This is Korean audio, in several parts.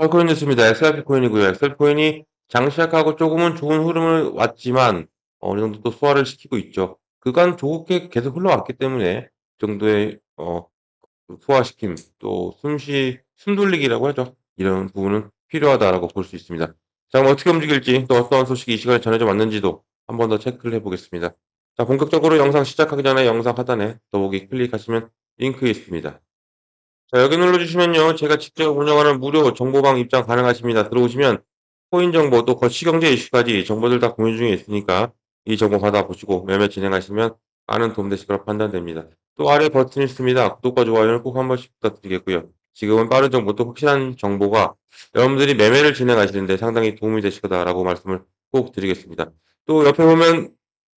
알코인 뉴스입니다. XRP 코인이고요. XRP 코인이 장 시작하고 조금은 좋은 흐름을 왔지만 어느 정도 또 소화를 시키고 있죠. 그간 좋게 계속 흘러왔기 때문에 그 정도의 어 소화시킴 또 숨쉬 숨돌리기라고 하죠. 이런 부분은 필요하다라고 볼 수 있습니다. 자, 그럼 어떻게 움직일지 또 어떠한 소식이 이 시간에 전해져 왔는지도 한 번 더 체크를 해보겠습니다. 자, 본격적으로 영상 시작하기 전에 영상 하단에 더보기 클릭하시면 링크 있습니다. 자, 여기 눌러주시면요. 제가 직접 운영하는 무료 정보방 입장 가능하십니다. 들어오시면 코인 정보 또 거시경제 이슈까지 정보들 다 공유 중에 있으니까 이 정보 받아보시고 매매 진행하시면 많은 도움 되실 거라 판단됩니다. 또 아래 버튼 있습니다. 구독과 좋아요는 꼭 한 번씩 부탁드리겠고요. 지금은 빠른 정보 또 확실한 정보가 여러분들이 매매를 진행하시는데 상당히 도움이 되실 거다라고 말씀을 꼭 드리겠습니다. 또 옆에 보면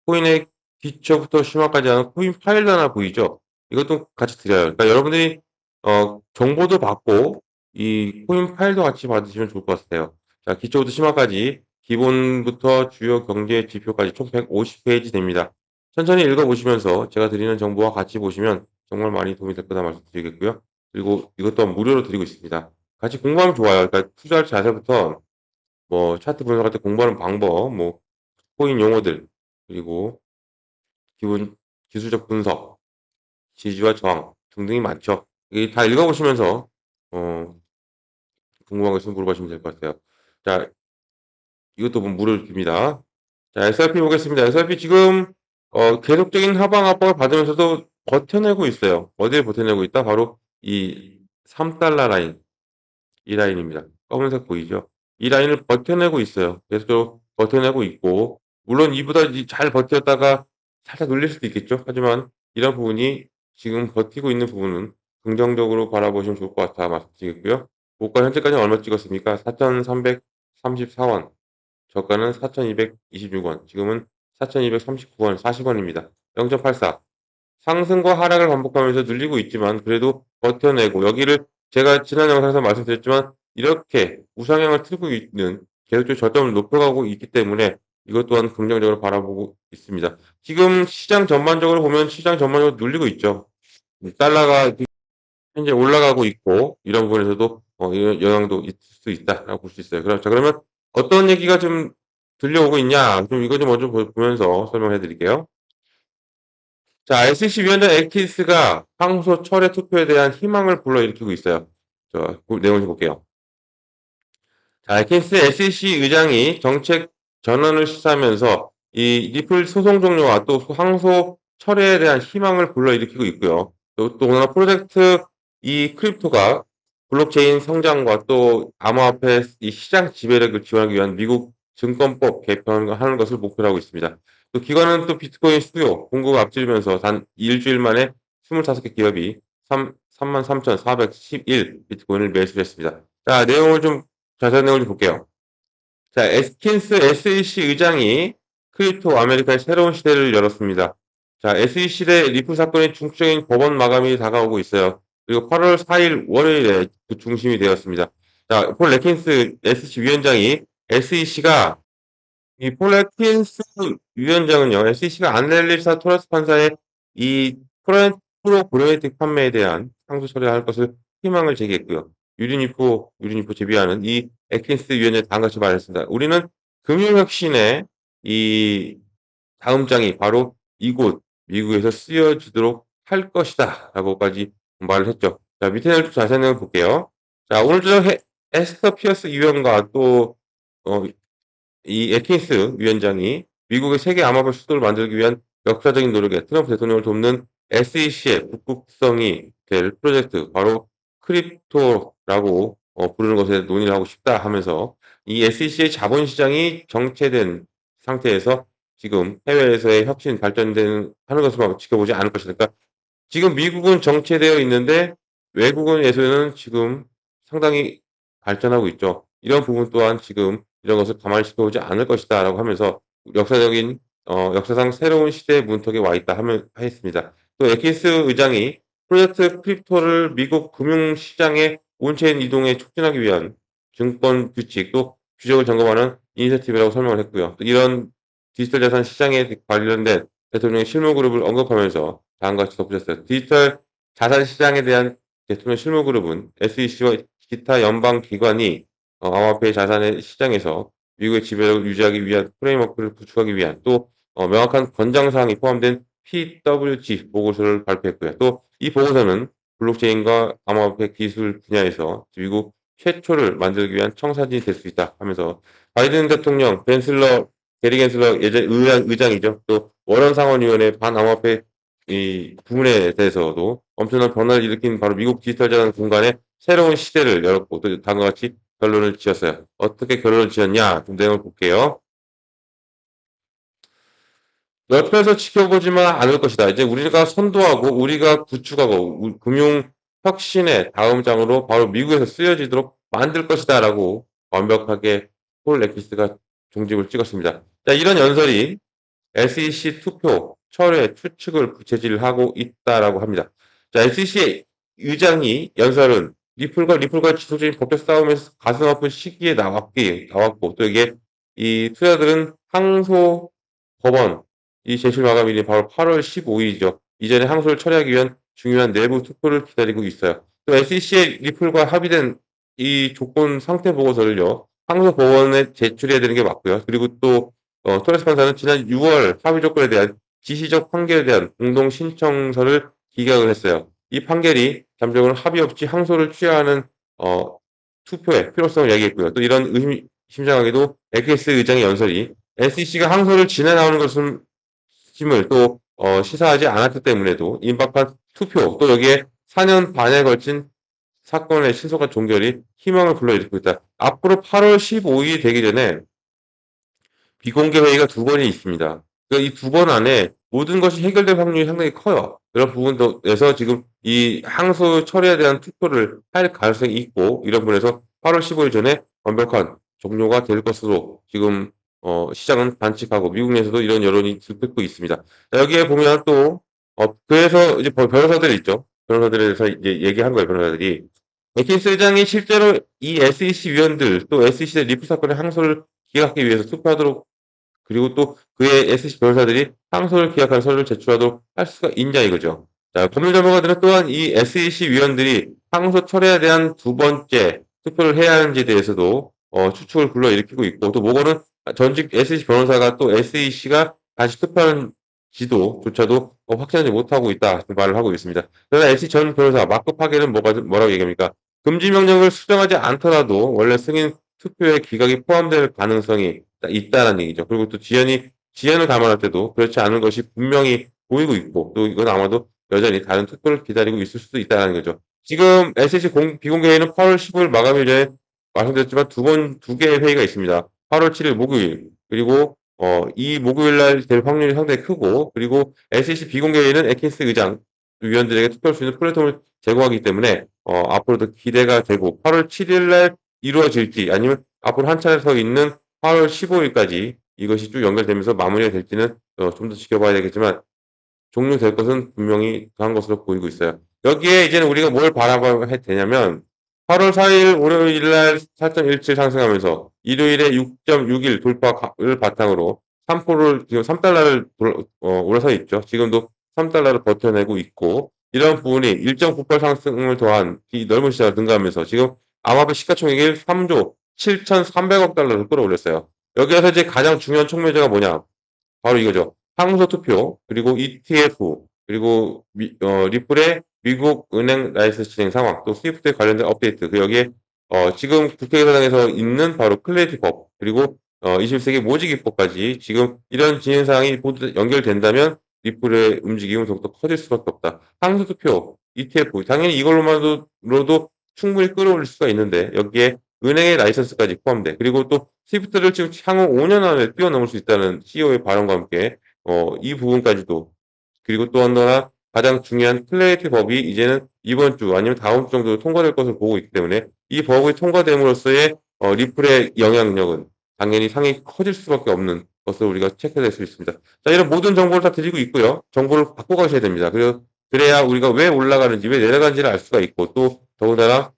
코인의 기초부터 심화까지 하는 코인 파일 하나 보이죠? 이것도 같이 드려요. 그러니까 여러분들이 어, 정보도 받고 이 코인 파일도 같이 받으시면 좋을 것 같아요. 자, 기초부터 심화까지 기본부터 주요 경제 지표까지 총 150페이지 됩니다. 천천히 읽어보시면서 제가 드리는 정보와 같이 보시면 정말 많이 도움이 될 거다 말씀드리겠고요. 그리고 이것 또한 무료로 드리고 있습니다. 같이 공부하면 좋아요. 그러니까 투자할 자세부터 뭐 차트 분석할 때 공부하는 방법, 뭐 코인 용어들, 그리고 기본 기술적 분석, 지지와 저항 등등이 많죠. 이다 읽어보시면서 어, 궁금한 거 있으면 물어보시면 될 것 같아요. 자, 이것도 뭐 무료로 줍니다. 자, SRP 보겠습니다. SRP 지금 어, 계속적인 하방 압박을 받으면서도 버텨내고 있어요. 어디에 버텨내고 있다? 바로 이 3달러 라인, 이 라인입니다. 검은색 보이죠? 이 라인을 버텨내고 있어요. 계속 버텨내고 있고, 물론 이보다 잘 버텼다가 살짝 눌릴 수도 있겠죠. 하지만 이런 부분이 지금 버티고 있는 부분은 긍정적으로 바라보시면 좋을 것 같아 말씀드리겠고요. 고가 현재까지 얼마 찍었습니까? 4,334원. 저가는 4,226원. 지금은 4,239원, 40원입니다. 0.84. 상승과 하락을 반복하면서 눌리고 있지만 그래도 버텨내고 여기를 제가 지난 영상에서 말씀드렸지만 이렇게 우상향을 틀고 있는 계속적으로 저점을 높여가고 있기 때문에 이것 또한 긍정적으로 바라보고 있습니다. 지금 시장 전반적으로 보면 시장 전반적으로 눌리고 있죠. 달러가 현재 올라가고 있고 이런 부분에서도 어, 영향도 있을 수 있다라고 볼 수 있어요. 자 그러면 어떤 얘기가 좀 들려오고 있냐? 좀 이거 좀 먼저 보면서 설명해 드릴게요. 자, SEC 위원장 액티스가 항소 철회 투표에 대한 희망을 불러일으키고 있어요. 저 내용 좀 볼게요. 자, 액티스 SEC 의장이 정책 전환을 시사하면서 이 리플 소송 종료와 또 항소 철회에 대한 희망을 불러일으키고 있고요. 또, 또 오늘 프로젝트 이 크립토가 블록체인 성장과 또 암호화폐 이 시장 지배력을 지원하기 위한 미국 증권법 개편하는 것을 목표로 하고 있습니다. 또 기관은 또 비트코인 수요, 공급을 앞지르면서 단 일주일 만에 25개 기업이 3, 33,411 비트코인을 매수했습니다. 자, 내용을 좀 자세한 내용을 좀 볼게요. 자, 에스킨스 SEC 의장이 크립토 아메리카의 새로운 시대를 열었습니다. 자, SEC 대 리프 사건의 중추적인 법원 마감이 다가오고 있어요. 그리고 8월 4일 월요일에 그 중심이 되었습니다. 자, 폴 레킨스 SEC 위원장이 SEC가 이 폴 레킨스 위원장은요, SEC가 안넬리사 토라스 판사의 이 프로 브레이트 판매에 대한 상소 처리할 것을 희망을 제기했고요. 유리니프, 유리니프 제비하는 이 에킨스 위원장이 다음같이 말했습니다. 우리는 금융혁신의 이 다음 장이 바로 이곳 미국에서 쓰여지도록 할 것이다 라고까지 말을 했죠. 자, 밑에 내용 좀 자세한 내용 볼게요. 자, 오늘 저녁 에스터 피어스 위원과 또, 어, 이 에킨스 위원장이 미국의 세계 암호화 수도를 만들기 위한 역사적인 노력에 트럼프 대통령을 돕는 SEC의 북극성이 될 프로젝트, 바로 크립토라고 어, 부르는 것에 논의를 하고 싶다 하면서 이 SEC의 자본시장이 정체된 상태에서 지금 해외에서의 혁신 발전되는 하는 것을 지켜보지 않을 것이다. 그러니까 지금 미국은 정체되어 있는데 외국은에서는 지금 상당히 발전하고 있죠. 이런 부분 또한 지금 이런 것을 가만히 지켜보지 않을 것이다 라고 하면서 역사적인 어, 역사상 새로운 시대의 문턱에 와 있다 하면 했습니다. 또 에키스 의장이 프로젝트 크립토를 미국 금융시장의 온체인 이동에 촉진하기 위한 증권 규칙 또 규정을 점검하는 이니셔티브라고 설명을 했고요. 또 이런 디지털 자산 시장에 관련된 대통령의 실무 그룹을 언급하면서 다음과 같이 덧붙였어요. 디지털 자산 시장에 대한 대통령 실무 그룹은 SEC와 기타 연방 기관이 어, 암호화폐 자산의 시장에서 미국의 지배력을 유지하기 위한 프레임워크를 구축하기 위한 또 어, 명확한 권장사항이 포함된 PWG 보고서를 발표했고요. 또 이 보고서는 블록체인과 암호화폐 기술 분야에서 미국 최초를 만들기 위한 청사진이 될 수 있다 하면서 바이든 대통령, 벤슬러, 게리 겐슬러 예전 의장, 의장이죠. 또 워런 상원의원의 반암호화폐 이 부분에 대해서도 엄청난 변화를 일으킨 바로 미국 디지털 자산 공간의 새로운 시대를 열었고 또 다음과 같이 결론을 지었어요. 어떻게 결론을 지었냐? 좀 내용을 볼게요. 옆에서 지켜보지만 않을 것이다. 이제 우리가 선도하고 우리가 구축하고 우- 금융 혁신의 다음 장으로 바로 미국에서 쓰여지도록 만들 것이다. 라고 완벽하게 폴 레키스가 종집을 찍었습니다. 자, 이런 연설이 SEC 투표 철회 추측을 부채질하고 있다라고 합니다. 자, SEC 의장이 연설은 리플과 리플과 지속적인 법적 싸움에서 가슴 아픈 시기에 나왔기, 나왔고, 또 이게 이 투자들은 항소 법원 이 제출 마감일이 바로 8월 15일이죠. 이전에 항소를 처리하기 위한 중요한 내부 투표를 기다리고 있어요. 또 SEC의 리플과 합의된 이 조건 상태 보고서를요. 항소 법원에 제출해야 되는 게 맞고요. 그리고 또 어, 토레스 판사는 지난 6월 합의 조건에 대한 지시적 판결에 대한 공동 신청서를 기각을 했어요. 이 판결이 잠정은 합의 없이 항소를 취하하는 어, 투표의 필요성을 이야기했고요. 또 이런 의심 심장하게도 에케스 의장의 연설이 SEC가 항소를 지내 나오는 것은 힘을 또 어, 시사하지 않았기 때문에도 임박한 투표 또 여기에 4년 반에 걸친 사건의 신속한 종결이 희망을 불러일으키고 있다. 앞으로 8월 15일이 되기 전에 비공개 회의가 두 번이 있습니다. 그러니까 이 두 번 안에 모든 것이 해결될 확률이 상당히 커요. 이런 부분에서 지금 이 항소 처리에 대한 투표를 할 가능성이 있고 이런 부분에서 8월 15일 전에 완벽한 종료가 될 것으로 지금 어, 시장은 반칙하고 미국 내에서도 이런 여론이 들끓고 있습니다. 자, 여기에 보면 또 어, 그래서 이제 변- 변호사들이 있죠. 변호사들에서 이제 얘기한 거예요. 변호사들이 에킨스 회장이 실제로 이 SEC 위원들 또 SEC 의 리프 사건의 항소를 기각하기 위해서 투표하도록 그리고 또 그의 SEC 변호사들이 항소를 기각한 서류를 제출하도록 할 수가 있냐 이거죠. 자, 법률 전문가들은 또한 이 SEC 위원들이 항소 철회에 대한 두 번째 투표를 해야 하는지에 대해서도 어, 추측을 불러일으키고 있고 또 뭐고는 전직 SEC 변호사가 또 SEC가 다시 투표하는 지도조차도 어, 확신하지 못하고 있다 말을 하고 있습니다. 그러나 SEC 전 변호사 마크 파게는 뭐가, 뭐라고 얘기합니까? 금지 명령을 수정하지 않더라도 원래 승인 투표에 기각이 포함될 가능성이 있다는 얘기죠. 그리고 또 지연이 지연을 감안할 때도 그렇지 않은 것이 분명히 보이고 있고 또 이건 아마도 여전히 다른 투표를 기다리고 있을 수도 있다는 거죠. 지금 SEC 공, 비공개회는 8월 15일 마감일 전에 말씀드렸지만 두 번, 두 개의 회의가 있습니다. 8월 7일 목요일, 그리고, 어, 이 목요일 날 될 확률이 상당히 크고, 그리고 SEC 비공개회는 에킨스 의장, 위원들에게 투표할 수 있는 플랫폼을 제공하기 때문에, 어, 앞으로도 기대가 되고, 8월 7일 날 이루어질지, 아니면 앞으로 한 차례 더 있는 8월 15일까지 이것이 쭉 연결되면서 마무리가 될지는 어, 좀더 지켜봐야 되겠지만, 종료될 것은 분명히 한 것으로 보이고 있어요. 여기에 이제는 우리가 뭘 바라봐야 되냐면 8월 4일 월요일 날 4.17 상승하면서 일요일에 6.61 돌파를 바탕으로 3%를 지금 3달러를 어, 올라서 있죠. 지금도 3달러를 버텨내고 있고 이런 부분이 1.98 상승을 더한 이 넓은 시장을 능가하면서 지금 암호화폐 시가총액이 3조 7,300억 달러를 끌어올렸어요. 여기에서 이제 가장 중요한 촉매제가 뭐냐? 바로 이거죠. 항소 투표, 그리고 ETF, 그리고 미, 어, 리플의 미국 은행 라이센스 진행 상황, 또 스위프트에 관련된 업데이트, 그 여기에 어, 지금 국회의사당에서 있는 바로 클레이티 법, 그리고 어, 21세기 모직입법까지 지금 이런 진행 사항이 모두 연결된다면 리플의 움직임은 더욱더 커질 수밖에 없다. 항소 투표, ETF, 당연히 이걸로만으로도 충분히 끌어올릴 수가 있는데 여기에 은행의 라이선스까지 포함돼. 그리고 또 스위프트를 지금 향후 5년 안에 뛰어넘을 수 있다는 CEO의 발언과 함께 어, 이 부분까지도 그리고 또 하나 가장 중요한 클레이티 법이 이제는 이번 주 아니면 다음 주 정도 통과될 것을 보고 있기 때문에 이 법이 통과됨으로써의 어, 리플의 영향력은 당연히 상당히 커질 수밖에 없는 것을 우리가 체크될 수 있습니다. 자, 이런 모든 정보를 다 드리고 있고요. 정보를 바꿔 가셔야 됩니다. 그래서 그래야 우리가 왜 올라가는지 왜 내려가는지를 알 수가 있고 또 더군다나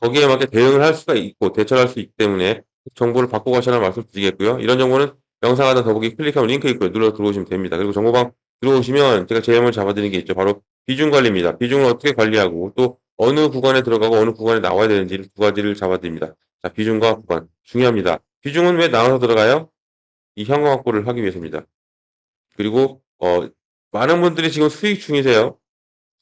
거기에 맞게 대응을 할 수가 있고 대처를 할 수 있기 때문에 정보를 바꿔 가시라는 말씀 드리겠고요. 이런 정보는 영상 하나 더보기 클릭하면 링크 있고요. 눌러 들어오시면 됩니다. 그리고 정보방 들어오시면 제가 제형을 잡아드리는 게 있죠. 바로 비중 관리입니다. 비중을 어떻게 관리하고 또 어느 구간에 들어가고 어느 구간에 나와야 되는지 두 가지를 잡아드립니다. 자, 비중과 구간. 중요합니다. 비중은 왜 나눠서 들어가요? 이 현금 확보를 하기 위해서입니다. 그리고, 어, 많은 분들이 지금 수익 중이세요.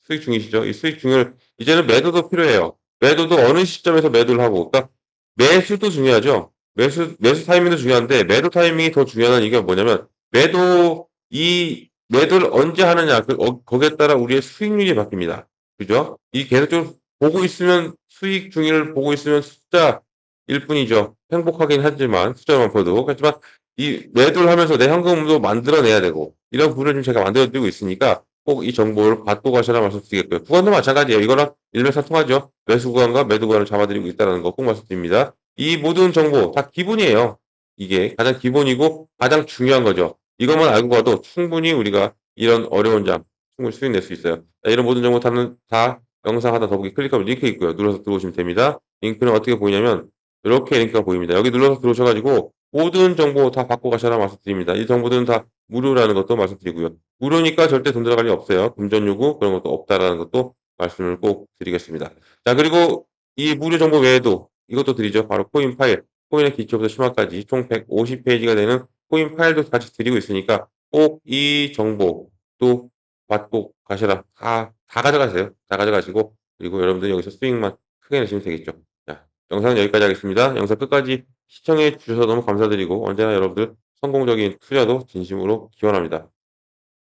수익 중이시죠? 이 수익 중을, 이제는 매도도 필요해요. 매도도 어느 시점에서 매도를 하고, 그러니까 매수도 중요하죠. 매수, 매수 타이밍도 중요한데, 매도 타이밍이 더 중요한 이유가 뭐냐면, 매도, 이 매도를 언제 하느냐, 그, 어, 거기에 따라 우리의 수익률이 바뀝니다. 그죠? 이 계속적으로 보고 있으면, 수익 중위를 보고 있으면 숫자일 뿐이죠. 행복하긴 하지만, 숫자만 봐도. 하지만, 이 매도를 하면서 내 현금도 만들어내야 되고, 이런 부분을 좀 제가 만들어드리고 있으니까, 꼭 이 정보를 받고 가셔라 말씀드리겠고요. 구간도 마찬가지예요. 이거랑 일맥상통하죠. 매수 구간과 매도 구간을 잡아드리고 있다는 거 꼭 말씀드립니다. 이 모든 정보 다 기본이에요. 이게 가장 기본이고 가장 중요한 거죠. 이것만 알고 가도 충분히 우리가 이런 어려운 장 충분히 수익 낼 수 있어요. 자, 이런 모든 정보 다는 다 영상 하나 더보기 클릭하면 링크 있고요. 눌러서 들어오시면 됩니다. 링크는 어떻게 보이냐면 이렇게 링크가 보입니다. 여기 눌러서 들어오셔가지고 모든 정보 다 받고 가셔라 말씀드립니다. 이 정보들은 다 무료라는 것도 말씀드리고요. 무료니까 절대 돈 들어갈 일 없어요. 금전 요구 그런 것도 없다라는 것도 말씀을 꼭 드리겠습니다. 자 그리고 이 무료 정보 외에도 이것도 드리죠. 바로 코인 파일, 코인의 기초부터 심화까지 총 150페이지가 되는 코인 파일도 같이 드리고 있으니까 꼭 이 정보 또 받고 가셔라. 다, 다 가져가세요. 다 가져가시고 그리고 여러분들 여기서 수익만 크게 내시면 되겠죠. 자, 영상은 여기까지 하겠습니다. 영상 끝까지 시청해 주셔서 너무 감사드리고 언제나 여러분들 성공적인 투자도 진심으로 기원합니다.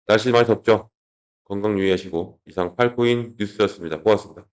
날씨 많이 덥죠? 건강 유의하시고 이상 팔코인 뉴스였습니다. 고맙습니다.